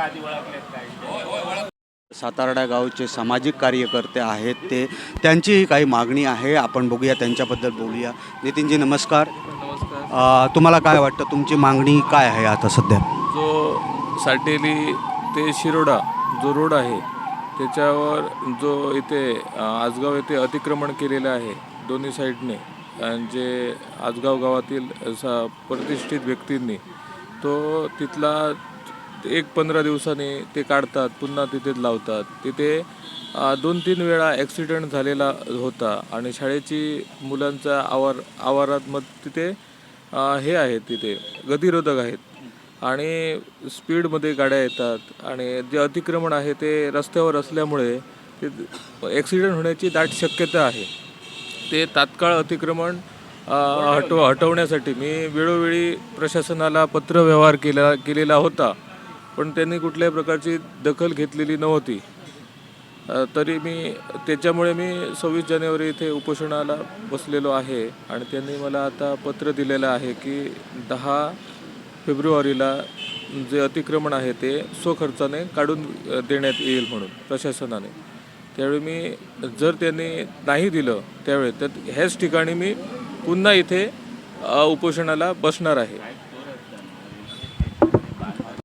आधी ओळखलेत सातारडा गावचे सामाजिक कार्यकर्ते आहेत ते. त्यांचीही काही मागणी आहे. आपण बघूया त्यांच्याबद्दल बोलूया. नितीनजी नमस्कार. नमस्कार. अ, तुम्हाला काय वाटतं? तुमची मागणी काय आहे आता सध्या? जो साटेली ते शिरोडा जो रोड आहे त्याच्यावर जो इथे अ, आजगाव येथे अतिक्रमण केलेलं आहे दोन्ही साईडने आणि जे आजगाव गावातील असा प्रतिष्ठित व्यक्तींनी तो तिथला एक पंधरा दिवसांनी ते काढतात पुन्हा तिथेच लावतात. तिथे दोन तीन वेळा ॲक्सिडेंट झालेला होता आणि शाळेची मुलांचा आवार आवारात मग तिथे हे आहेत तिथे गतिरोधक आहेत. आणि स्पीडमध्ये गाड्या येतात आणि जे अतिक्रमण आहे ते रस्त्यावर असल्यामुळे ते ॲक्सिडेंट होण्याची दाट शक्यता आहे. ते तात्काळ अतिक्रमण हटव हटवण्यासाठी मी वेळोवेळी प्रशासनाला पत्रव्यवहार केला केलेला होता. पण त्यांनी कुठल्याही प्रकारची दखल घेतलेली नव्हती. तरी मी त्याच्यामुळे मी सव्वीस जानेवारी इथे उपोषणाला बसलेलो आहे आणि त्यांनी मला आता पत्र दिलेलं आहे की दहा फेब्रुवारीला जे अतिक्रमण आहे ते स्वखर्चाने काढून देण्यात येईल म्हणून प्रशासनाने. त्यावेळी मी जर त्यांनी नाही दिलं त्यावेळी तर ह्याच ठिकाणी मी पुन्हा इथे उपोषणाला बसणार आहे.